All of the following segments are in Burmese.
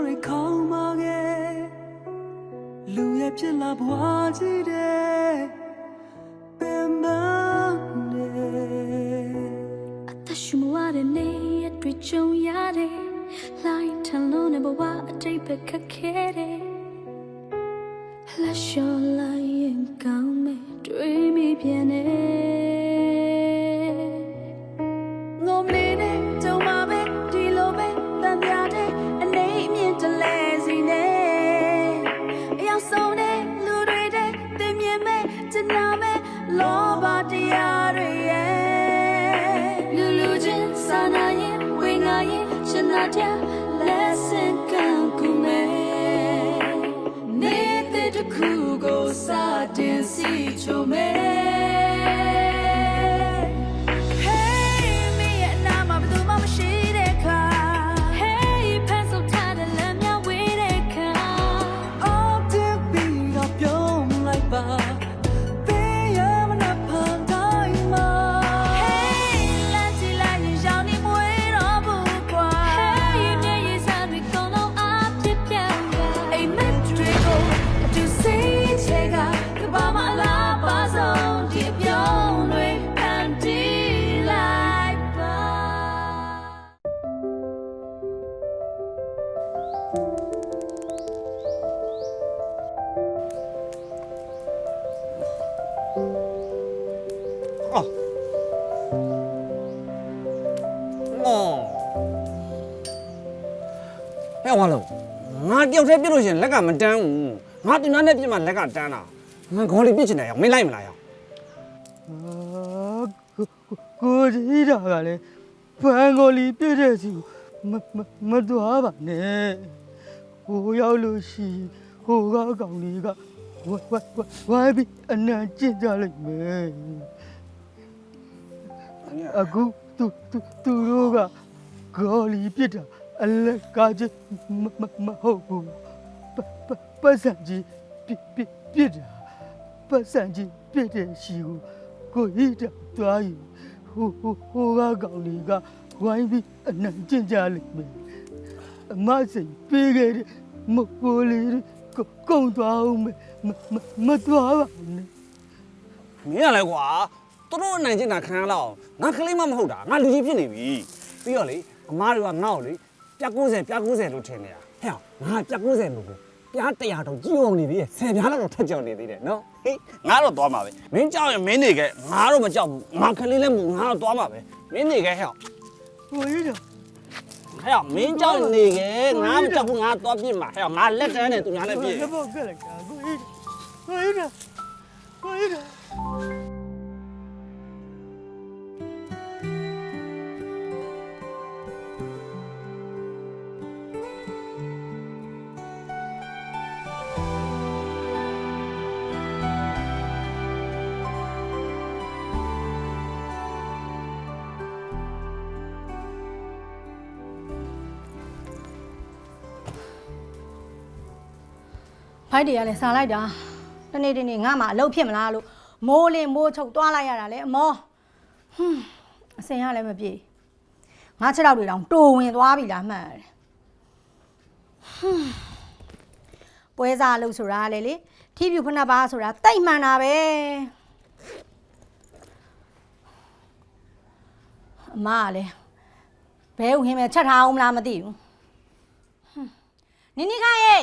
င်နာတရားတွေခေါင်းမာခဲ့လူရဲ့ဖြစ်လာဘွားကြီးတဲ့ပင်မနေအသက်ရှူမဝတဲ့နေ့ရက်တွေကြုံရတယ်လိုက်ထန်လုံးနဲ့ဘဝအတိတ်ပဲခက်ခဲတယ်လက်လျှော်လိုက်ရင်ကောင်းမယ်တွေးမိပြန်နေငုံ မဲ့ ငါတယောက်တည်းပြစ်လို့ရှရင်လက်ကမတန်းဘူးငါတင်သားနဲ့ပြစ်မှလက်ကတန်းတာငါခေါ်လေးပြစ်ချင်တယ်ရောက်မင်းလိုက်မလားရောက်အာကိုကိုကြီးတာကလည်းဖန်ကိုလီပြည့်တဲ့စီကိုမမမသွားပါနဲ့ဟိုရောက်လို့ရှိရင်ဟိုကကောင်လေးကဝဝဝဝိုင်းပြီးအနံကျင့်ကြလိုက်မယ်အခုသူသူသူတို့ကဂေါ်လီပြစ်တာ အလကားချင်းမမမဟုတ်ဘူးပပပတ်စံကြီးပြစ်ပြစ်ပြစ်တာပတ်စံကြီးပြစ်တဲ့ရှိကိုကိုဟိတသွားယူဟိုဟိုဟိုကကောင်လေးကဝိုင်းပြီးအနံကျင့်ကြလိမ့်မယ်အမစိတ်ပေးခဲ့တဲ့မကိုလေးကိုကုံသွားအောင်မယ်မမမသွားပါနဲ့မင်းကလည်းကွာသူတို့အနိုင်ကျင်တာခံရတော့ငါကလေးမမဟုတ်တာငါလူကြီးဖြစ်နေပြီပြီးတော့လေအမားတွေကငါ့ကိုလေ ပြက်90ပြက်90လို့ထင်နေတာဟဲ့ငါပြက်90လို့ကိုပြား100တော့ကြီးအောင်နေသေးတယ်ဆယ်ပြားလောက်တော့ထက်ကြောင်နေသေးတယ်နော်ဟေးငါတော့သွားမှာပဲမင်းကြောက်ရင်မင်းနေခဲ့ငါတော့မကြောက်ဘူးငါကလေးလည်းမဟုတ်ငါတော့သွားမှာပဲမင်းနေခဲ့ဟဲ့ကိုဟိတဟဲ့မင်းကြောက်နေခဲ့ငါမကြောက်ဘူးငါသွားပြစ်မှာဟဲ့ငါလက်တန်းနဲ့သူများလည်းပြစ်ဘဘောကလည်းကာကိုဟိတကိုဟိတကိုဟိတ ဖိုက်တွေကလည်းစားလိုက်တာတနေ့တနေ့ငါမှအလုပ်ဖြစ်မလားလို့မိုးလင်းမိုးချုပ်သွားလိုက်ရတာလေအမောဟွန်းအစင်ရလည်းမပြေငါခြေထောက်တွေတောင်တိုဝင်သွားပြီလားမှန်တယ်ဟွန်းပွဲစားလို့ဆိုတာလေလေထီးပြူဖဏပါဆိုတာတိတ်မှန်တာပဲအမကလည်းဘဲဦးဟင်းပဲချက်ထားအောင်မလားမသိဘူးဟွန်းနိနိခိုင်ရေ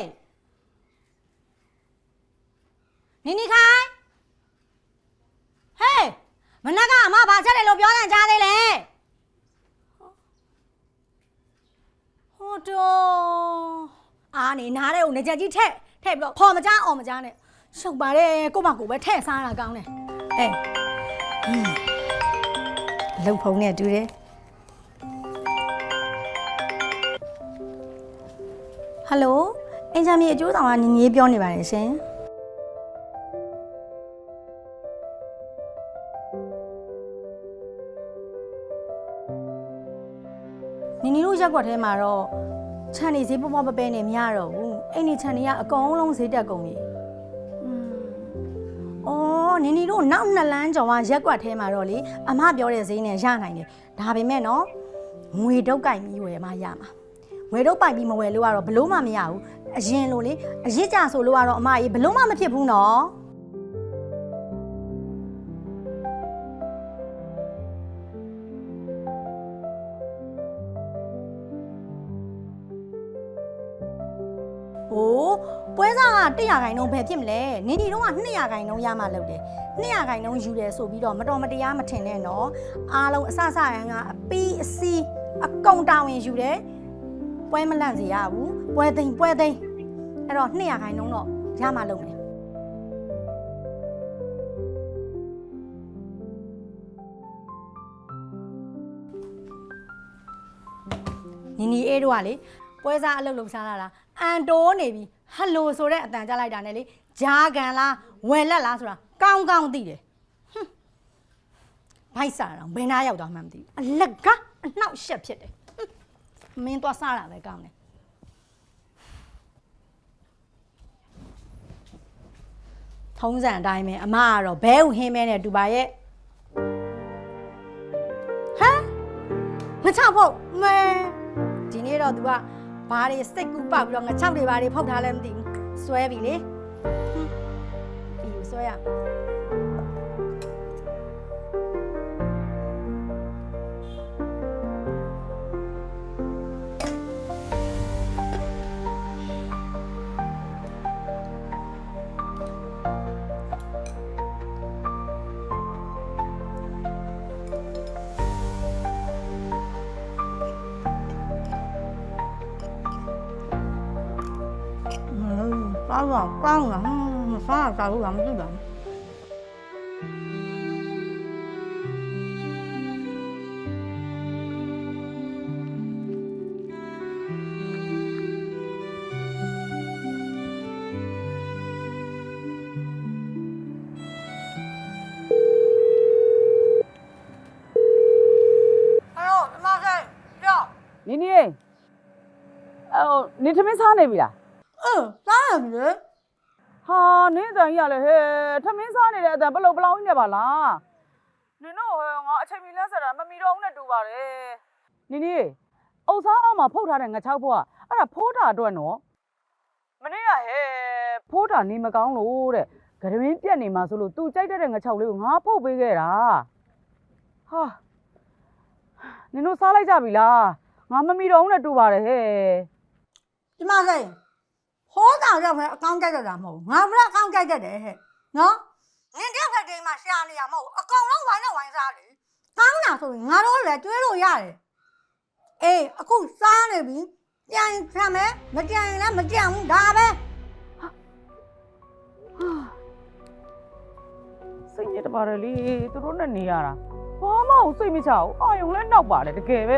နီနီခိုင်ဟေးမနက်ကအမဘာချက်တယ်လို့ပြောတဲ့ကြားသေးလေဟိုတော့အာနေနားတဲ့ကိုနေချက်ကြီးထက်ထည့်ပြီးတော့ခေါ်မကြားအောင်မကြားနဲ့ရှုပ်ပါတယ်ကိုမကိုပဲထည့်စားတာကောင်းတယ်အေးဟင်းလုံဖုံနဲ့တူတယ်ဟယ်လိုအင်ဂျင်မီအကျိုးဆောင်ကညီညီပြောနေပါတယ်ရှင် ရက်ွက်ထဲမှာတော့ခြံနေဈေးပေါ်ပေါ်ပပဲနေမရတော့ဘူးအဲ့ဒီခြံနေကအကုန်လုံးဈေးတက်ကုန်ပြီอืมအော်နီနီတို့နောက်နှစ်လမ်းကျော်ကရက်ွက်ထဲမှာတော့လေအမပြောတဲ့ဈေးနဲ့ရနိုင်တယ်ဒါပေမဲ့နော်ငွေတုတ်ကြိုက်ပြီးဝယ်မှရမှာဝယ်တော့ပိုက်ပြီးမဝယ်လို့ကတော့ဘလို့မှမရဘူးအရင်လိုလေအရစ်ကြဆိုလို့ကတော့အမကြီးဘလို့မှမဖြစ်ဘူးနော် ဟိုးပွဲစားက100ခိုင်နှုန်းပဲဖြစ်မလဲနင်ဒီတော့က200ခိုင်နှုန်းရမှလုပ်တယ်200ခိုင်နှုန်းယူတယ်ဆိုပြီးတော့မတော်မတရားမထင်နဲ့နော်အားလုံးအစစရန်ကအပီးအစီးအကုန်တာဝန်ယူတယ်ပွဲမလန့်စေရဘူးပွဲသိမ့်ပွဲသိမ့်အဲ့တော့200ခိုင်နှုန်းတော့ရမှလုပ်မယ်နီနီအေးတို့ကလေပွဲစားအလုပ်လုပ်စားလာတာ အန်တိုးနေပြီဟယ်လိုဆိုတဲ့အတန်ကြားလိုက်တာနဲ့လေဂျာကန်လားဝယ်လက်လားဆိုတာကောင်းကောင်းသိတယ်ဟွန်းဘိုက်စားတော့ဘယ်နာရောက်သွားမှမသိဘူးအလကအနှောက်အယှက်ဖြစ်တယ်ဟွန်းမင်းသွားစားတာပဲကောင်းတယ်ထုံးစံအတိုင်းပဲအမကတော့ဘဲဥဟင်းမဲနဲ့တူပါရဲ့ဟမ်ငါချောက်ဖို့မဲဒီနေ့တော့ तू က ဘာတွေစိတ်ကူပောက်ပြီးတော့ငါချောက်တွေဘာတွေဖုတ်ထားလဲမသိဘူးစွဲပြီလေဟွန်းပြီးယူစွဲရ ကကောင်းလားဟမ်စားတာလို့လားမသိပါဘူးနီနီဟိုနေထမင်းစားနေပြီလား เออစားရပြီလေ ဟာနင်းအတန်ကြီးရလဲဟဲ့သမင်းစားနေတဲ့အတန်ဘလို့ဘလောင်းကြီးနေပါလားနင်တို့ဟဲ့ငါအချိန်မီလန်းဆက်တာမမီတော့ဘူးနဲ့တူပါတယ်နင်းနီရေအုပ်စားအောင်မှာဖုတ်ထားတဲ့ငါချောက်ဖို့ကအဲ့ဒါဖိုးတာအတွက်နော်မနေ့ကဟဲ့ဖိုးတာနေမကောင်းလို့တဲ့ဂရင်းပြက်နေမှာဆိုလို့ तू ကြိုက်တဲ့ငါချောက်လေးကိုငါဖုတ်ပေးခဲ့တာဟာနင်တို့စားလိုက်ကြပြီလားငါမမီတော့ဘူးနဲ့တူပါတယ်ဟဲ့ဒီမှာစိ ဟောတာတော့ပဲအကောင့်ကြိုက်တော့တာမဟုတ်ဘူးငါဘယ်အကောင့်ကြိုက်တတ်တယ်ဟဲ့နော်နင်တယောက်ခက်တည်းမှာရှာနေရမဟုတ်ဘူးအကောင်လုံးဝိုင်းနဲ့ဝိုင်းစားတယ်ကောင်းတာဆိုရင်ငါတို့လည်းတွေးလို့ရတယ်အေးအခုစားနေပြီပြန်ဆမ်းမယ်မကြံရင်လည်းမကြံဘူးဒါပဲစိတ်ညစ်တပါတယ်လေသူတို့နဲ့နေရတာဘာမှကိုစိတ်မချဘူးအာယုံလည်းနောက်ပါတယ်တကယ်ပဲ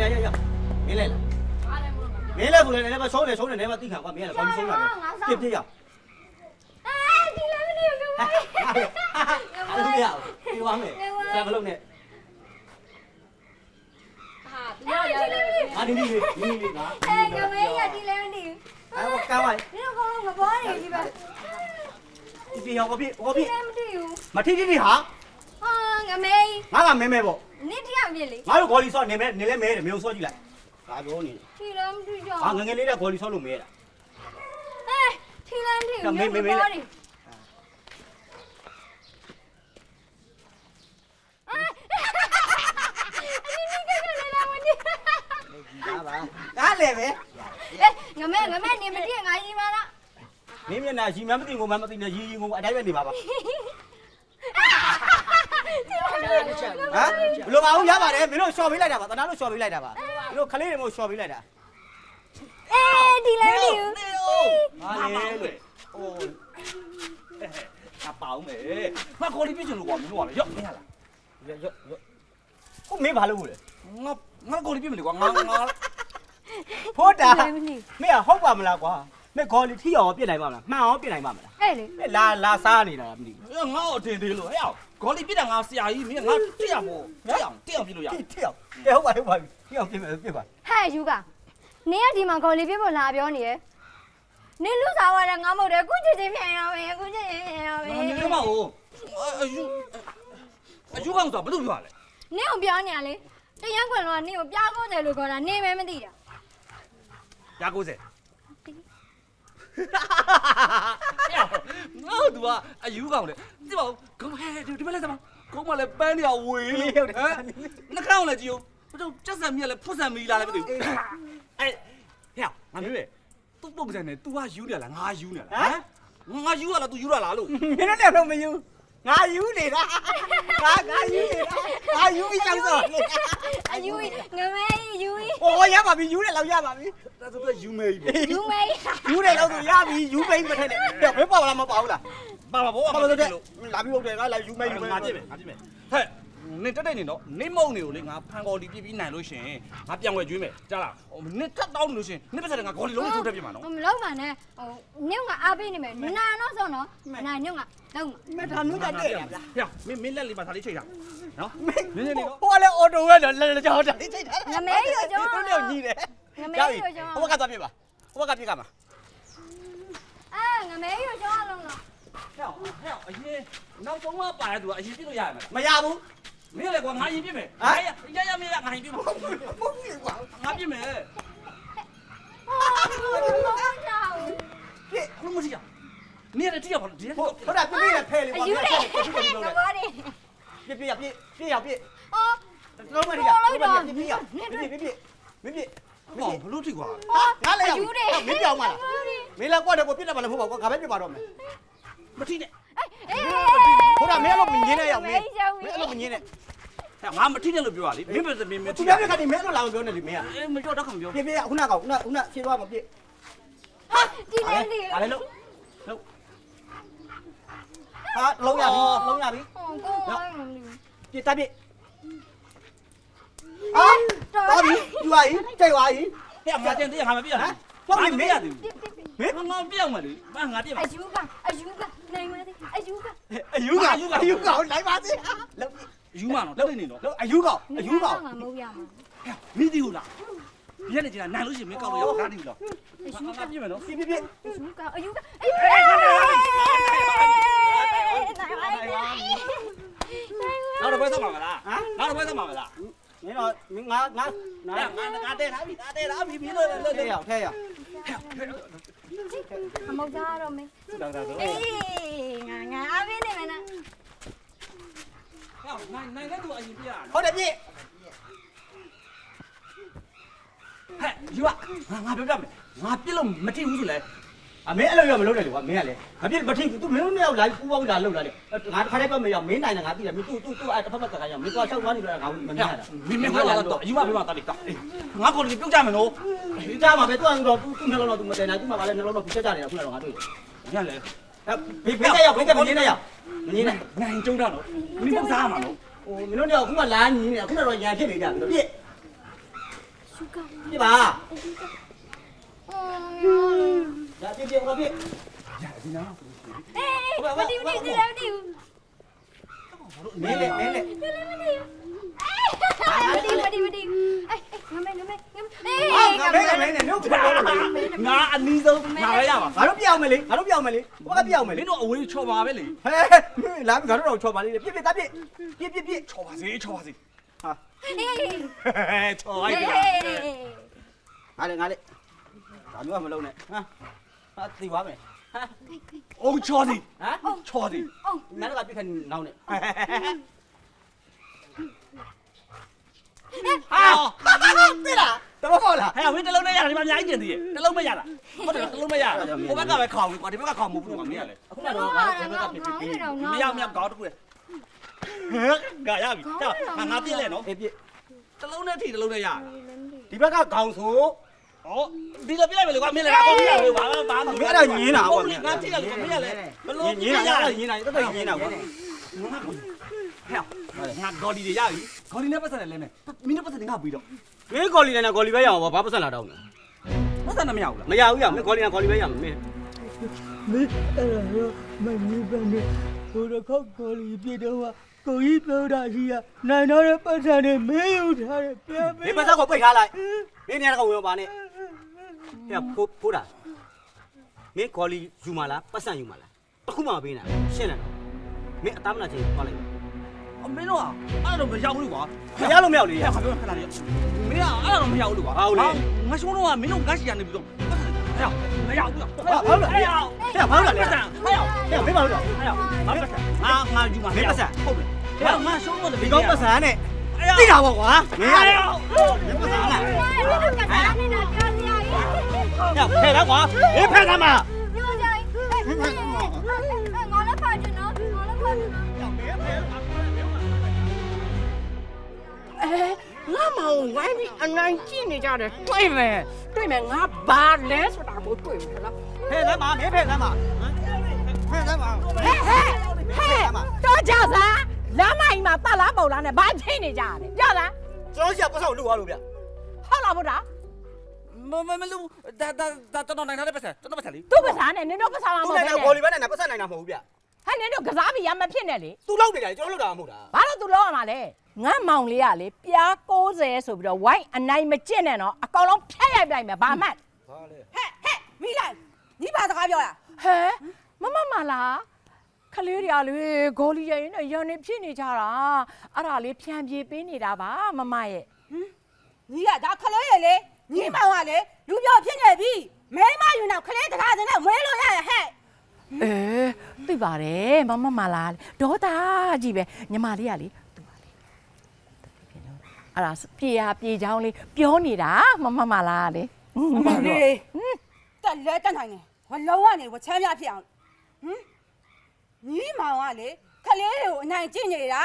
ရရရမင်းလဲလား မင်းလဲဆိုလဲလည်းမရှုံးတယ်ရှုံးတယ်လည်းမသိခံကွာမင်းကလည်းဘာလို့ရှုံးတာလဲပြစ်ပြစ်ရအဲဒီလည်းမနေဘူးကွာအဲ့လိုမရဘူးဒီဝမ်းမယ်ဒါမလုပ်နဲ့ရရရငါဒီနေ့ဒီနေ့ငါအဲငမဲရဒီလည်းမသိဘူးအဲ့ကကောင်းပါဒီတော့ကောင်းမပေါ်နေဒီပါဒီပြဟောပြဟောပြလည်းမသိဘူးမထီးထီးဟာဟာငမဲငါကမဲမဲပေါ့နစ်တယောက်ပြလေငါတို့ဂေါ်လီဆော့နေမဲနေလဲမဲတယ်မျိုးဆော့ကြည့်လိုက် ဒါပြောနေထီလည်းမသိကြဟာငငယ်လေးကဂေါ်လီဆော့လို့မဲတာအဲထီလည်းမသိဘူးမပေါ်နေဒါပါဒါလည်းပဲငမဲငမဲနေမသိငါကြီးမလားမင်းမျက်နှာရှိမှမသိငုံမှမသိနဲ့ရီရီငုံအတိုင်းပဲနေပါပါဟမ်ဘလို့ပါအောင်ရပါတယ်မင်းတို့ရှော့ပေးလိုက်တာပါတနာတို့ရှော့ပေးလိုက်တာပါမင်း တို့ခလေးတွေမို့ရှော်ပေးလိုက်တာအေးဒီလားဒီဟာလေလေဟိုကပောင်းမယ်မကော်လီပြချင်လို့ကွာမင်းတို့ကလေရော့မင်းဟာလားရော့ရော့ရော့ဟုတ်မင်းဘာလုပ်လဲငါငါကော်လီပြမလို့ကွာငါငါဖိုးတာမင်းဟုတ်ပါမလားကွာမင်းကော်လီထီအောင်ပြစ်နိုင်ပါမလားမှန်အောင်ပြစ်နိုင်ပါမလားအဲ့လေလာလာစားနေတာမသိဘူးငါ့အတင်သေးလို့ဟဲ့အောင်ကော်လီပြတာငါဆရာကြီးမင်းငါတက်ရမို့တက်အောင်တက်အောင်ပြလို့ရတက်အောင်ဟုတ်ပါဟုတ်ပါ ။ပြောင်းပြစ်မယ်ပြစ်ပါဟဲ့ယူကနေရဒီမှာကော်လီပြဖို့လာပြောနေရယ်နေလူစားရတဲ့ငါမဟုတ်တယ်ခုချစ်ချင်းပြန်ရမယ်ခုချစ်ချင်းပြန်ရမမယ် င်းမအောင်အယူအယူကောင်ဆိုတာဘယ်လိုပြောရလဲနင့်ကိုပြောနေရလေတရန်ခွင်လောကနင့်ကိုပြားကိုတယ်လို့ခေါ်တာနေမဲမသိတာ။ရာ90ငါတို့ကအယူကောင်လေဒီမှာကောင်ဟဲ့ဒီမှာလဲစမကောင်မလဲပန်းနေရဝေးလို့ဟမ်နှကောင်းလဲကြည့်ဦး ဘယ်တော့ကြက်ဆံမြက်လဲဖွတ်ဆံမီလာလဲမသိဘူးအဲ့ဟဲ့ငါမျိုးလေသူ့ပုံစံနဲ့ तू ကယူနေလားငါယူနေလားဟမ်ငါယူရလား तू ယူရလားလို့မင်းတို့လည်းတော့မယူငါယူနေတာငါငါယူနေတာငါယူပြီးကြောက်စောအယူငမဲယူဟိုရပါပြီယူတယ်လောက်ရပါပြီဒါဆိုတော့ယူမေးပြီယူမဲယူတယ်လောက်ဆိုရပြီယူမိတ်မထက်နဲ့တော့ဘယ်ပေါ့လားမပေါ့လားပါပါဘောဘာပါလို့လို့လဲလို့လာပြီးဟုတ်တယ်ငါလာယူမိတ်ယူမိတ်ငါပြည့်မယ်ငါပြည့်မယ်ဟဲ့ နင်တက်တက်နေတော့နင်မုံနေကိုလေငါဖန်ကော်လီပြည့်ပြီးနိုင်လို့ရှင်ငါပြန်ဝယ်ကျွေးမယ်ကြားလားနင်ထပ်တောင်းနေလို့ရှင်နင်ပတ်စံငါကော်လီလုံးလုံးထုတ်ထည့်ပြမှာနော်မလုံးပါနဲ့ဟိုနင်းကအားပေးနေမယ်နာတော့ဆိုနော်နာညုံကလုံးမထာမျိုးတက်တယ်လားဟဲ့မင်းမင်းလက်လေးပါထားလေးချိန်တာနော်နင်နေနေတော့ဟိုကလည်းအော်တိုပဲတော့လက်ကြောတာလေးချိန်ထားငမဲရကြောတို့တော့ညီတယ်ငမဲရကြောဟိုကသွားပြပါဟိုကပြကမှာအာငမဲရကြောလုံးတော့ဟဲ့ဟဲ့အရင်နောက်ဆုံးကပါတဲ့သူကအရင်ပြည့်လို့ရရမယ်မရဘူး မင်းလည်းကွာငါရင်ပြည့်မယ်ရရမရငါရင်ပြည့်မှာမဟုတ်ဘူးကွာငါပြည့်မယ်ဟုတ်ကြောက်ပြည့်ခုမရှိရနင်လည်းတိရပါဒီဟိုဟုတ်တာပြည့်ပြည့်နဲ့ဖဲလေအကွာယူလေကဘောရီပြည့်ပြည့်ပြည့်ပြည့်ရပြည့်အော်လုံးမရပြည့်ပြည့်ပြည့်ပြည့်ပြည့်ပြည့်မပြည့်ဟောဘလို့ထိကွာငါလည်းအယူတွေမင်းပြောင်းမလားမင်းလည်းကွာတယ်ကိုပြည့်တယ်မလားဟုတ်ပါကွာငါပဲပြစ်ပါတော့မယ်မထိနဲ့အေး ဟုတ်တာမင်းအဲ့လိုမငင်းနဲ့ရောက်မင်းမင်းအဲ့လိုမငင်းနဲ့ဟဲ့ငါမထိနဲ့လို့ပြောရလေမင်းပဲမင်းမသူထိများပြခါဒီမင်းအဲ့လိုလာမပြောနဲ့လေမင်းကအေးမကြောက်တော့ခံပြောပြည့်ပြည့်ခုနကခုနခုနရှင်းသွားမပြည့်ဟာဒီနေဒီအားလည်းလို့လို့ဟာလုံးရပြီလုံးရပြီဟောကောင်းပါ့ပြည့်တက်ပြည့်ဟာတော်ပြီယူပါကြီးကြိတ်ပါကြီးဟဲ့ငါတင်တဲ့ငါမပြရ ဘူးငါမပြရဘူးမင်းငါပြောင်းမလို့ဘာငါပြပါအယူကအယူကနိုင်မသေးအယူကအယူကအယူကအယူကောင်လိုက်ပါစေလုံးယူမနော်တက်နေနော်လုံးအယူကောင်အယူကောင်ငါမဟုတ်ရမှာမင်းဒီဟုတ်လားဒီကနေကျန်နိုင်လို့ရှိရင်မင်းကောက်လို့ရငါဒီလားငါပြည့်မယ်နော်ပြည့်ပြည့်ပြည့်အယူကအယူကအေးနိုင်ပါနိုင်နောက်တော့ဘယ်ဆက်မှာမလားနောက်တော့ဘယ်ဆက်မှာမလားမင်းတော့မင်းငါငါနားငါငါတဲ့ထားပြီငါတဲ့ထားပြီမင်းလို့လို့ထဲရောက်ထဲရောက် အမောက်သားတော့မင်းတော်တော်ဆိုအေးငါငါအပင်းနေမနာဟဲ့နိုင်နိုင်တဲ့သူအရင်ပြရဟုတ်တယ်ပြည့်ဟဲ့ယူကငါငါပြောပြမယ်ငါပြစ်လို့မထိဘူးဆိုလဲ အမင်းအဲ့လိုရောမလုပ်နိုင်လို့ကွာမင်းကလည်းမဖြစ်မထင်ဘူးသူမင်းတို့နှစ်ယောက်လာပူပေါင်းလာလှုပ်လာတယ်ငါတစ်ခါတည်းပတ်မရောက်မင်းနိုင်တယ်ငါသိတယ်မင်းသူ့သူ့သူ့အဲ့တစ်ဖက်ဖက်ကခါရောက်မင်းသွားရှောက်သွားနေတော့ငါမမြင်ရတာမင်းမင်းကတော့အယူမပေးမတာလေကငါကိုလည်းပြုတ်ကြမယ်နော်ဒီကြမှာပဲသူ့အောင်တော့သူ့သူ့နှလုံးတော့သူမတန်နိုင်သူ့မှာပါလဲနှလုံးတော့သူချက်ကြနေတာခုနကငါတွေ့တယ်ညလည်းဘေးဘေးကရောက်ဘေးကမနေနဲ့ရောက်မနေနဲ့နိုင်ကျုံတာနော်မင်းတို့စားမှာနော်ဟိုမင်းတို့ကခုမှလာနေနေခုနတော့ညာဖြစ်နေကြပြီပြစ်ရှုကောင်းပြပါ အော်ဒါပြည့်ပြည့်ဟောပြည့်အေးမတီးမတီးဒီလည်းမတီးဘူးမင်းလေမင်းလေဒီလည်းမတီးဘူးမတီးမတီးမတီးအေးငမဲငမဲငမဲအေးဟာငါမင်းကမင်းနဲ့တို့ပြောလို့လေငါအနီးဆုံးငါပဲရပါငါတို့ပြောင်းမယ်လေငါတို့ပြောင်းမယ်လေဟိုကပြောင်းမယ်မလေင်းတို့အဝေးချော်ပါပဲလေဟဲလာပြီငါတို့တော့ချော်ပါလေပြည့်ပြည့်သားပြည့်ပြည့်ပြည့်ပြည့်ချော်ပါစေချော်ပါစေဟာအေးချော်လိုက်ပြီငါလေငါလေဒါမျိုးကမလုံးနဲ့ဟာ ဟာသိသွားမယ်ဟာအုံချော်စီဟမ်ချော်စီနားကပြခဏနောင်းနဲ့ဟာသိလားတော့ဟုတ်လားဟဲ့ဝင်းတလုံးနဲ့ရတာဒီမှာအများကြီးကျင်သေးရဲ့တလုံးမရတာဟုတ်တယ်တလုံးမရတာဟိုဘက်ကပဲခေါင်ပြီကွာဒီဘက်ကခေါင်မဟုတ်ဘူးကွာမင်းကလေအခုကတော့ငါတို့ကပြပြပြမရမရကောင်းတခုလေငါရပြီကြောက်ငါငါပြည့်လဲနော်အေးပြည့်တလုံးနဲ့ထိတလုံးနဲ့ရဒီဘက်ကခေါင်းဆို ဩဒီလိုပြလိုက်မယ်လေကွာမင်းလည်းအကုန်ပြရလေဘာဘာမင်းအဲ့ဒါညင်းတာကွာငါထိရလေမင်းရလေဘလို့ညင်းတာညင်းတာတော်တော်ညင်းတာကွာဟဲ့ငါဂေါ်ဒီတွေရပြီဂေါ်ဒီနဲ့ပတ်စံနဲ့လဲမယ်မင်းတို့ပတ်စံနဲ့ငါပြီးတော့မင်းကော်လီနဲ့ကော်လီပဲရအောင်ဘာပတ်စံလာတော့ပတ်စံနဲ့မရဘူးလားမရဘူးရမင်းကော်လီနဲ့ကော်လီပဲရမယ်မင်းမင်းအဲ့ဒါတော့မမီးပန်းနေဟိုတော့ခောက်ကိုလီပြတော့ကကိုကြီးပြောတာရှိရနိုင်တော့တဲ့ပတ်စံနဲ့မင်းယူထားတယ်ပြန်မပေးင်းပတ်စံကိုပိတ်ထားလိုက်မင်းနေရာကဝင်ပါနဲ့ ဟဲ့ဖိုးဖိုးတာမင်းကော်လီယူမလားပတ်စံယူမလားတခုမှမပေးနိုင်ရှင်းတယ်နော်မင်းအသားမနာချင်းသွားလိုက်အမင်းတို့ကအဲ့တော့မရောက်ဘူးကွာမရလို့မရောက်လေဟဲ့ခါပြောခဏလေးမင်းကအဲ့တော့မရောက်ဘူးကွာငါရှုံးတော့ကမင်းတို့ငါရှိရနေပြီးတော့ဟဲ့မရောက်ဘူးဟဲ့ဟဲ့ဘာလို့လဲဟဲ့ဘာလို့လဲပတ်စံဟဲ့ဟဲ့မင်းဘာလို့လဲဟဲ့ငါပတ်စံငါငါယူမှာဟုတ်တယ်ဟဲ့ငါရှုံးတော့ဒီကောင်းပတ်စံနဲ့သိတာပေါ့ကွာမင်းရတယ်မင်းပတ်စံလား ညဖဲ့လားကွာမင်းဖဲ့သမ်းမှာပြောကြရင်ငါလည်းဖာချင်နော်ငါလည်းဖာချင်နော်အဲငါမောင်ဝိုင်းပြီးအနိုင်ကျင့်နေကြတယ်တွေ့မယ်တွေ့မယ်ငါဘာလဲဆိုတာကိုတွေ့မယ်နော်ဖဲ့သမ်းမှာမင်းဖဲ့သမ်းမှာဖဲ့သမ်းမှာဟဲ့ဟဲ့ဟဲ့တော့ကြစားလမ်းမိုင်မှာပတ်လားပုံလားနဲ့ဘာဖြစ်နေကြရလဲကြောက်လားကျွန်တော်ရှာပတ်ဆောင်လူသွားလို့ဗျဟုတ်လားဗုဒ္ဓ မမမလူဒါဒါဒါတော်နိုင်တဲ့ပတ်စံတော်ပတ်စံလေးသူ့ပစားနဲ့နင်တို့ပစားမှာမသူဟုတ်နိုင်ဘူးတာဘောလီဘက်နဲ့ပတ်စံနိုင်တာမဟုတ်ဘူးဗျဟဲ့နင်တို့ကစားပြီးရမဖြစ်နဲ့လေသူလောက်နေတယ်ကျွန်တော်လောက်တာမဟုတ်တာဘာလို့သူလောက်ရမှာလဲငါမောင်လေးကလေပြား60ဆိုပြီးတော့ဝိုင်းအနိုင်မကျင့်နဲ့နော်အကောင်လုံးဖျက်ရိုက်ပြိုင်မယ်ဘာမှတ်ဘာလဲဟဲ့ဟဲ့မိလိုက်ညီပါစကားပြောရဟဲမမမလားခလေးတွေကလေဂိုလီရရင်နဲ့ရန်နေဖြစ်နေကြတာအဲ့ဒါလေးဖြန်ပြေးပေးနေတာပါမမရဲ့ညီကဒါခလေးရလေ ညီမောင်ကလေလူပြောဖြစ်နေပြီမဲမယူနောက်ခလေးတကားစနဲ့မွေးလို့ရရဟဲ့အေးသိပါတယ်မမမလားဒေါတာကြီးပဲညီမလေးကလေသူပါလေအဲ့ဒါပြေရပြေချောင်းလေးပြောနေတာမမမလားလေမလေးတက်လဲတက်နိုင်တယ်ဝလုံးကနေဝချမ်းပြဖြစ်အောင်ဟမ်ညီမောင်ကလေခလေးတွေကိုအနိုင်ကျင့်နေတာ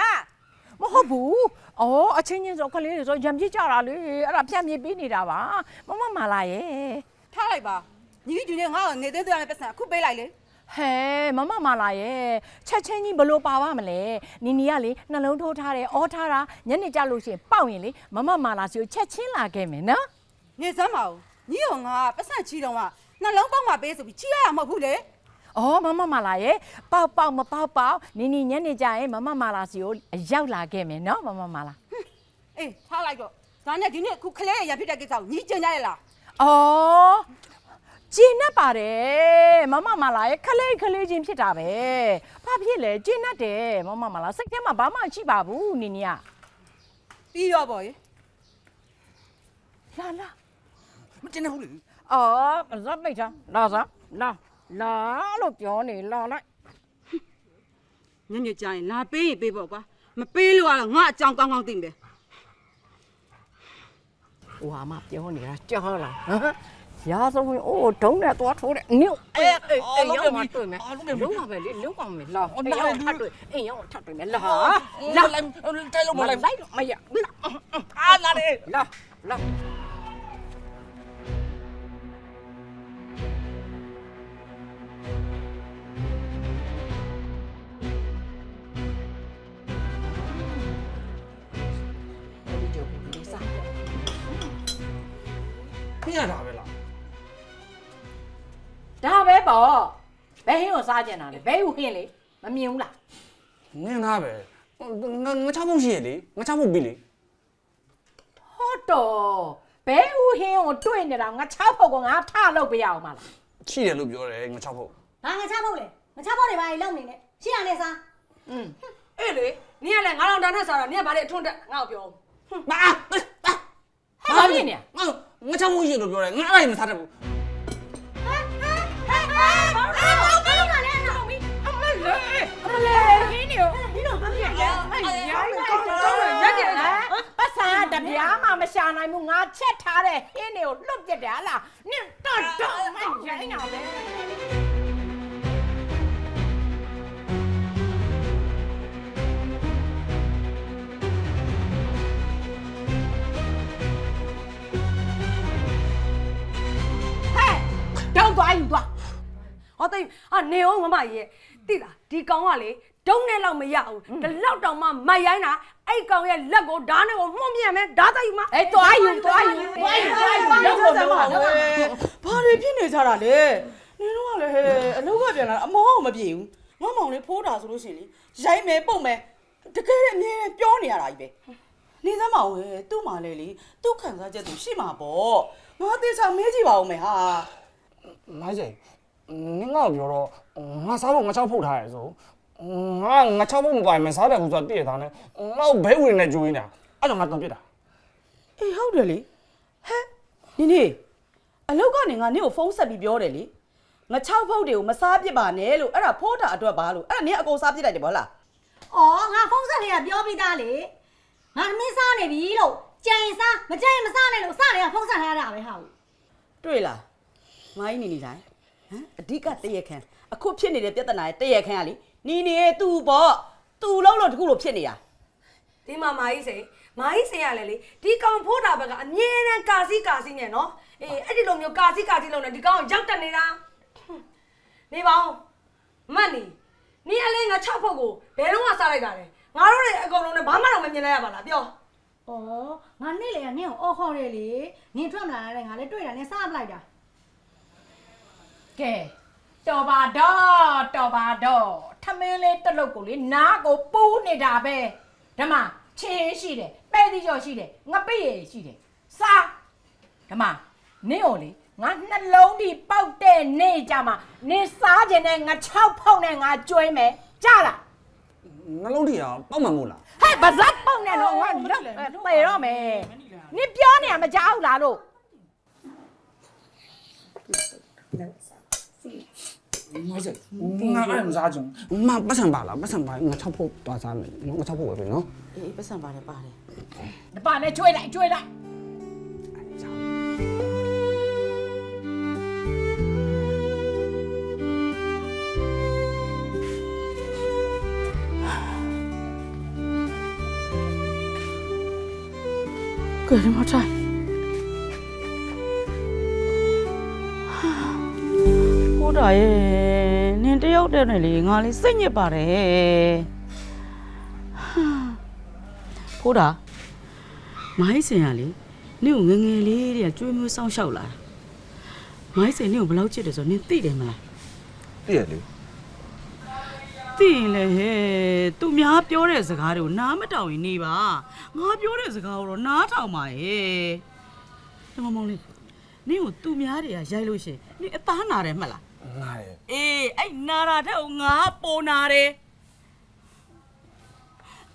မဟုတ်ဘူးအော်အချင်းချင်းဆိုခလေးတွေဆိုရံပြစ်ကြတာလေအဲ့ဒါဖြန့်ပြေးပေးနေတာပါမမမလားရဲ့ထားလိုက်ပါညီဒီနေ့ငါ့ကိုနေသေးသေးနဲ့ပတ်စံအခုပေးလိုက်လေဟဲမမမလာရဲ့ချက်ချင်းကြီးဘလို့ပါပါမလဲနီနီကလေနှလုံးထိုးထားတယ်အော်ထားတာညနေကြလို့ရှိရင်ပေါက်ရင်လေမမမလာစီကိုချက်ချင်းလာခဲ့မယ်နော်နေစမ်းပါဦးညီကငါပတ်စံချီတော့ကနှလုံးပေါက်မှာပေးဆိုပြီးချီရရမှာမဟုတ်ဘူးလေ အော်မမမလာရဲ့ပေါက်ပေါက်မပေါက်ပေါက်နီနီညနေကြရင်မမမလာစီကိုရောက်လာခဲ့မယ်နော်မမမလာအေးထားလိုက်တော့ဒါနဲ့ဒီနေ့အခုခလေးရရဖြစ်တဲ့ကိစ္စကိုညီကျင်ကြရလားအော်ကျင်းနဲ့ပါတယ်မမမလာရဲ့ခလေးခလေးချင်းဖြစ်တာပဲဘာဖြစ်လဲကျင်းနဲ့တယ်မမမလာစိတ်ထဲမှာဘာမှရှိပါဘူးနီနီကပြီးတော့ပေါ့ရေလာလာမတင်နေဘူးလေအော်ဇက်ပိတ်ချာလာစားလာ လာလို့ပြောနေလာလိုက်ညညကြရင်လာပေးရင်ပေးပေါ့ကွာမပေးလို့ကတော့ငါအကြောင်းကောင်းကောင်းသိမ့်ပဲဟိုဟာမပြောနေတာကြောက်လားဟမ်ရာဇဝင်အိုးဒုံးနဲ့သွားထိုးတဲ့နုအေးအေးအေးရောက်မှတွေ့မယ်လုံးပါပဲလေလုံးပါမယ်လာအေးရောက်ထပ်တွေ့အေးရောက်ထပ်တွေ့မယ်လာလာလိုက်တဲလို့မမလိုက်လိုက်တော့မရအာလာလေလာလာ ဒါပဲပေါ့ဘယ်ဟင်းကိုစားကြင်တာလဲဘယ်ဟူဟင်းလေမမြင်ဘူးလားနင်းသားပဲငါငါချဖို့ရှိရလေငါချဖို့ပြီလေဟုတ်တော့ဘယ်ဟူဟင်းကိုတွေ့နေတာငါချောက်ဖို့ကငါထလို့ပြရအောင်မလားရှိတယ်လို့ပြောတယ်ငါချဖို့ဘာငါချဖို့လဲငါချဖို့တွေဘာကြီးလုံနေနဲ့ရှင်းရနေစားอืมအေးလေနင်ကလည်းငါတော်တန်းနဲ့စားတော့နင်ကဘာလဲအထွန်းတက်ငါ့ကိုပြောမာဘာဖြစ်နေငါငါချဖို့ရှိလို့ပြောတယ်ငါအဲ့ဒါမစားတတ်ဘူး ဖြစ်လဲအေးရိုင်းကောင်းတော့ရက်တယ်လားပတ်စံတပြားမှမရှာနိုင်ဘူးငါချက်ထားတဲ့ဟင်းတွေကိုလွတ်ပြတယ်ဟာလားနင်တော့တော့မရိုင်းတော့လေဟဲ့တော့သွားယူသွားဟောသိအာနေအောင်မမကြီးရဲ့တိလားဒီကောင်ကလေ ဒုံနဲ့လောက်မရဘူးဒီလောက်တောင်မှမိုက်ရိုင်းတာအဲ့ကောင်ရဲ့လက်ကိုဓာတ်နဲ့ကိုမှုန့်မြန်မယ်ဓာတ်တိုက်ယူမအေးသွားယူသွားယူသွားယူသွားယူလောက်ကိုလောက်ပါဝဲဘာတွေဖြစ်နေကြတာလဲနင်တို့ကလည်းဟဲ့အလုပ်ကပြန်လာအမောမပြေဘူးငါမောင်လေးဖိုးတာဆိုလို့ရှိရင်လေရိုက်မယ်ပုတ်မယ်တကယ်အမြဲပြောနေရတာကြီးပဲနေသမောင်ဝဲသူ့မှာလေလေသူ့ခံစားချက်သူရှိမှာပေါ့ငါသေချာမေးကြည့်ပါဦးမယ်ဟာမိုင်းစိန်နင်ကပြောတော့ငါစားဖို့ငါချောက်ဖုတ်ထားရဲဆို ငါငါချောက်ဖို့မပိုင်မစားတယ်ဘူးဆိုတော့တည့်ရသားနဲ့ငါ့ဘဲဝင်နေကြိုးနေတာအဲ့ကြောင့်ငါတန်ပြစ်တာအေးဟုတ်တယ်လေဟဲ့နီနီအလောက်ကနေငါနင့်ကိုဖုန်းဆက်ပြီးပြောတယ်လေငါ6ဖုတ်တွေကိုမစားပစ်ပါနဲ့လို့အဲ့ဒါဖိုးတာအတွက်ပါလို့အဲ့ဒါနင်အကုန်စားပစ်လိုက်တယ်ဗောလား။အော်ငါဖုန်းဆက်လေးကပြောပြီးသားလေ။ငါသမင်းစားနေပြီလို့ကြံရင်စားမကြံရင်မစားနဲ့လို့စတယ်ကဖုန်းဆက်ထားတာပဲဟာ။တွေ့လားမိုင်းနေနေတိုင်းဟမ်အဓိကတရက်ခံအခုဖြစ်နေတဲ့ပြဿနာရဲ့တရက်ခံကလေ နီနီရဲ့သူ့ပေါ့သူ့လုံးလို့တခုလို့ဖြစ်နေတာဒီမှာမာကြီးစိန်မာကြီးစိန်ရလဲလေဒီကောင်ဖိုးတာဘက်ကအမြဲတမ်းကာစီကာစီနဲ့နော်အေးအဲ့ဒီလိုမျိုးကာစီကာစီလုံးနဲ့ဒီကောင်ရောက်တက်နေတာဟွန်းနေပါဦးမတ်နီနီအလေးငါ6ဖုတ်ကိုဘယ်တော့မှစားလိုက်တာလဲငါတို့တွေအကုန်လုံးနဲ့ဘာမှတော့မမြင်လိုက်ရပါလားပြော။အော်ငါနေ့လေကနင့်ကိုအော်ခေါ်တယ်လေ။နင်ထွက်မလာတဲ့ငါလည်းတွေ့တာနဲ့စားပလိုက်တာကဲ တော်ပါတော့တော်ပါတော့ထမင်းလေးတစ်လုတ်ကိုလေနားကိုပူးနေတာပဲဓမ္မချင်းရှိတယ်ပဲ့သီးကြော်ရှိတယ်ငပိရည်ရှိတယ်စားဓမ္မနင့်ੋਂလေငါနှလုံးဒီပေါက်တဲ့နေ့ကြမှာနင်စားခြင်းနဲ့ငါ6ဖောက်နဲ့ငါကျွေးမယ်ကြားလားနှလုံးထီအောင်ပေါက်မှန်မို့လားဟဲ့ဗဇက်ပေါက်နဲ့တော့ငါလွတ်ပေတော့မယ်နင်ပြောနေရမကြောက်လားလို့မို က်စငါအဲ့မစားချင်မပတ်စံပါလားပတ်စံပါငါချောက်ဖို့သွားစားမယ်ငါချောက်ဖို့ပဲပြီနော်အေးပတ်စံပါတယ်ပါတယ်ဒီပါနဲ့ကျွေးလိုက်ကျွေးလိုက်ကဲဒီမှာထိုင် တာရဲ့နင်တယောက်တည်းနဲ့လေငါလေးစိတ်ညစ်ပါတယ်ဖိုးတာမိုင်းစင်ရလေနင့်ကိုငယ်ငယ်လေးတည်းကကျွေးမျိုးစောင်းရှောက်လာတာမိုင်းစင်နင့်ကိုဘယ်လောက်ချစ်တယ်ဆိုတော့နင်သိတယ်မလားတည့်ရလေသိရင်လေဟဲ့သူများပြောတဲ့စကားတွေကိုနားမတောင်ရင်နေပါငါပြောတဲ့စကားကိုတော့နားထောင်ပါရဲ့တမမောင်လေးနင့်ကိုသူများတွေကရိုက်လို့ရှရင်နင်အသားနာတယ်မှတ်လား ငါရယ်အေးအဲ့နာတာတဲ့ကိုငါပိုနာတယ်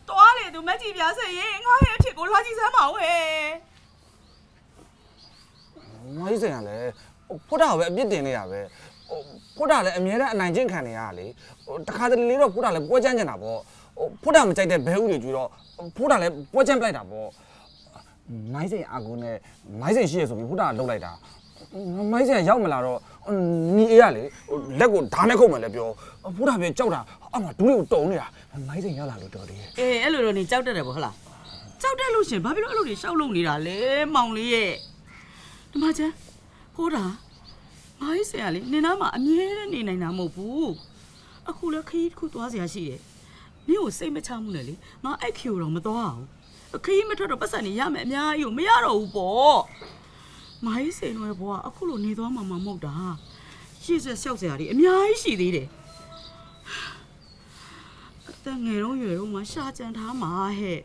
တွားလေသူမက်ကြီးပြားစရင်ငါရဲ့အဖြစ်ကိုလာကြည့်စမ်းပါဦးဟဲ့မိုက်စင်ကလည်းဖုတ်တာပဲအပြစ်တင်နေရပဲဖုတ်တာလည်းအမြဲတမ်းအနိုင်ကျင့်ခံနေရတာလေတခါတလေလေးတော့ဖုတ်တာလည်းပွဲချမ်းကျင်တာပေါ့ဖုတ်တာမကြိုက်တဲ့ဘဲဥတွေကျူတော့ဖုတ်တာလည်းပွဲချမ်းပလိုက်တာပေါ့မိုက်စင်အာကူနဲ့မိုက်စင်ရှိရဆိုပြီးဖုတ်တာလှုပ်လိုက်တာမိုက်စင်ရောက်မလာတော့ ညီအေးကလေလက်ကိုဓာတ်နဲ့ခုတ်မယ်လည်းပြောဖုတ်တာပဲကြောက်တာအမှဒူးလေးကိုတုံနေတာမိုက်စင်ရောက်လာလို့တော်တယ်အေးအဲ့လိုတော့နေကြောက်တတ်တယ်ဗောဟုတ်လားကြောက်တတ်လို့ရှရင်ဘာဖြစ်လို့အဲ့လိုတွေရှောက်လို့နေတာလဲမောင်လေးရဲ့ဒီမှာချမ်းဟိုးတာငါရေးဆရာလေးနင်နာမှာအမြဲတမ်းနေနိုင်တာမဟုတ်ဘူးအခုလည်းခရီးတစ်ခုသွားစရာရှိတယ်နင့်ကိုစိတ်မချမှုနဲ့လေငါအဲ့ခီကိုတော့မသွားအောင်အခရီးမထွက်တော့ပတ်စံနေရမယ်အများကြီးကိုမရတော့ဘူးပေါ့ မိုင်းစိန်တော့ဘွားအခုလိုနေသွားမှာမဟုတ်တာရှေ့ဆက်လျှောက်စရာတွေအများကြီးရှိသေးတယ်အသက်ငယ်တော့ရွယ်တော့မှရှာကြံထားမှာဟဲ့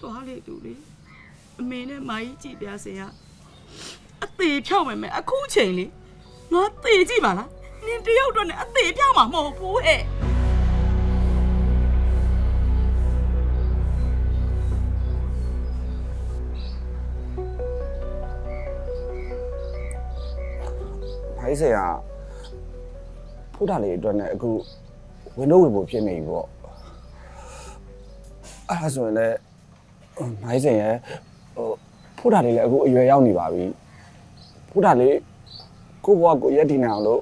သွားလေသူလေအမေနဲ့မာကြီးကြည်ပြစင်ကအသေးဖြောက်မယ်မယ်အခုချိန်လေငါသေးကြည့်ပါလားနင်တယောက်တော့နဲ့အသေးဖြောက်မှာမဟုတ်ဘူးဟဲ့ ဖိုက်ဆရာဖုဒ္ဓလေးအတွက်နဲ့အခုဝင်းတို့ဝင်ဖို့ဖြစ်နေပြီပေါ့အဲ့ဒါဆိုရင်လည်းမိုင်းစင်ရဲ့ဟိုဖုဒ္ဓလေးလည်းအခုအရွယ်ရောက်နေပါပြီဖုဒ္ဓလေးကိုဘွားကိုရက်တည်နေအောင်လို့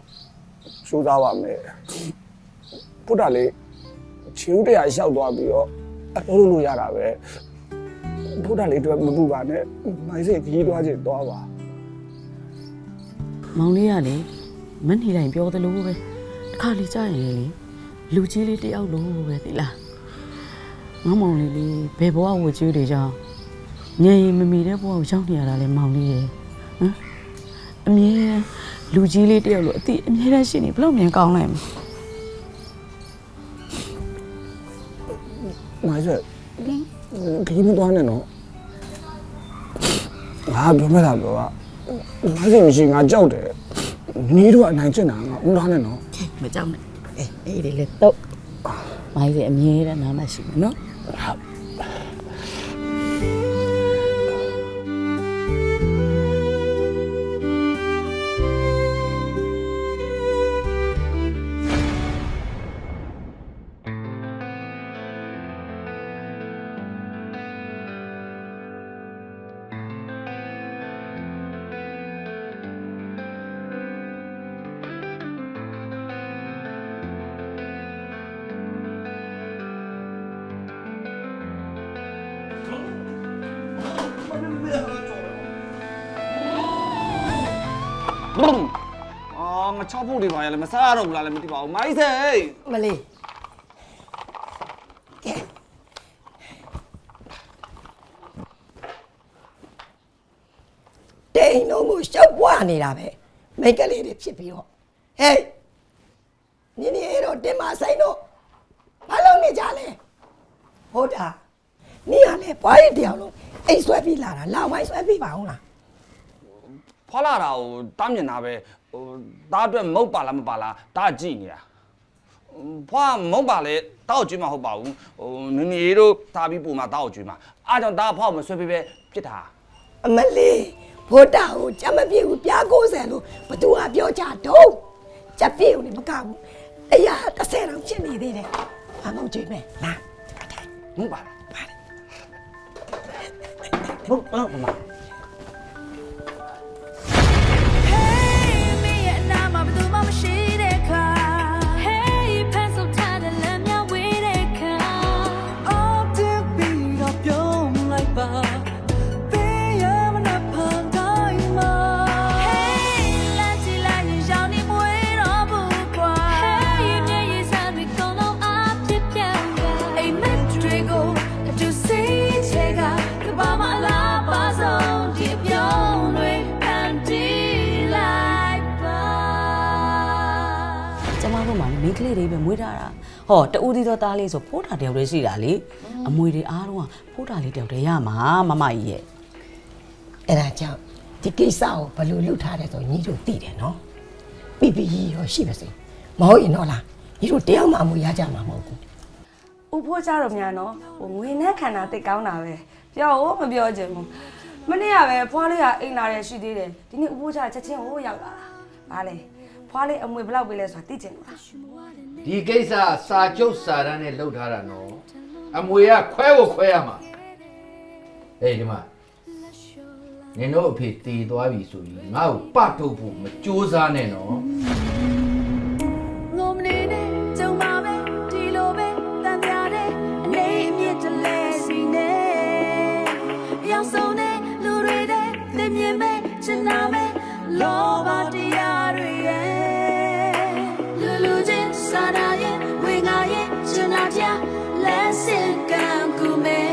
စူးစမ်းပါမယ်ဖုဒ္ဓလေးချီဦးတရားလျှောက်သွားပြီးတော့အလုပ်လုပ်လို့ရတာပဲဖုဒ္ဓလေးအတွက်မပူပါနဲ့မိုင်းစင်ခကြီးသွားချင်သွားပါ မောင်လေးကလေမနှီတိုင်းပြောသလိုပဲတစ်ခါလေကြာရင်လေလူကြီးလေးတယောက်လိုပဲသိလားငါမောင်လေးလေးဘယ်ဘဝဝကျွေးတွေကြောင့်ညင်ရင်မမီတဲ့ဘဝကိုရောက်နေရတာလေမောင်လေးရယ်ဟမ်အမြဲတမ်းလူကြီးလေးတယောက်လိုအတိအမြဲတမ်းရှိနေဘလို့မြန်ကောင်းလိုက်မလဲမိုင်းဆက်ခကြီးမသွားနဲ့နော်ငါပြောမဲ့တာပြောကမို င်းဆက်မရှိငါကြောက်တယ်နီးတော့အနိုင်ကျင့်တာငါဦးထားနဲ့နော်မကြောက်နဲ့အေးအေးဒီလေတော့မိုင်းစီအမြဲတမ်းနားမရှိဘူးနော်အာငါ ချောက်ဖို့တွေပါရလဲမစားရတော့ဘူးလားလည်းမသိပါဘူးမိုင်းစိန်မလေးတိန်လုံးကိုရှောက်ပွားနေတာပဲမိတ်ကလေးတွေဖြစ်ပြီးတော့ဟေးနင်းနေတော့တင်မဆိုင်တော့ဘာလို့နေကြလဲဟုတ်တာနင်းကလည်းဘွားရတယောက်လုံးအိတ်ဆွဲပြီးလာတာလာဝိုင်းဆွဲပြီးပါအောင်လားဖွာလာတာကိုတားမြင်တာပဲ ဟိုတားအတွက်မုတ်ပါလားမပါလားတားကြည့်နေတာဖွာမုတ်ပါလေတောက်ကျွေးမှာဟုတ်ပါဘူးဟိုနင်းနေတို့တားပြီးပုံမှာတောက်ကျွေးမှာအားကြောင့်တားဖွာကိုမဆွဲပေးပဲပြစ်တာအမလေးဖိုးတာကိုကြမ်းမပြေဘူးပြား90လို့ဘသူကပြောကြတော့ကြက်ပြေဦးနေမကဘူးတရား30တောင်ဖြစ်နေသေးတယ်ဘာမှမကြွေးမဲ့လာမုတ်ပါလားမုတ်အော်မမမ လည်းမိန်းကလေးတွေပဲမွေးထားတာဟောတူဦးသီးသောသားလေးဆိုဖိုးတာတယောက်တည်းရှိတာလေအမွေတွေအားလုံးကဖိုးတာလေးတယောက်တည်းရမှာမမကြီးရဲ့အဲ့ဒါကြောင့်ဒီကိစ္စကိုဘယ်လိုလုပ်ထားတယ်ဆိုညီတို့သိတယ်နော်ပြပြကြီးရောရှိပါစေမဟုတ်ရင်တော့လားညီတို့တယောက်မှမွေရကြမှာမဟုတ်ဘူးဥဖိုးကြတော့များနော်ဟိုငွေနဲ့ခန္ဓာတိတ်ကောင်းတာပဲပြောဟိုမပြောချင်ဘူးမနေ့ကပဲဖွားလေးကအိမ်လာတယ်ရှိသေးတယ်ဒီနေ့ဥဖိုးကြချက်ချင်းဟိုရောက်လာတာဘာလဲ ဖွားလေးအမွေဘယ်လောက်ပေးလဲဆိုတာသိချင်လို့လားဒီကိစ္စစာချုပ်စာတမ်းနဲ့လှုပ်ထားတာနော်အမွေကခွဲကိုခွဲရမှာဟေးဒီမှာနင်တို့အဖေတည်သွားပြီဆိုရင်ငါ့ကိုပထုတ်ဖို့မကြိုးစားနဲ့နော်ငုံမနေနဲ့ကြုံပါပဲဒီလိုပဲတန်ပြားတဲ့အနေအမြင့်တလဲစီနဲ့ရောက်ဆုံးတဲ့လူတွေတဲ့သင်မြင်မဲ့ချင်နာမဲ့လောဘတရား ချင်းစာနာရဲ့ဝေငါရဲ့ချင်နာပြလက်စင်ကံကူမဲ့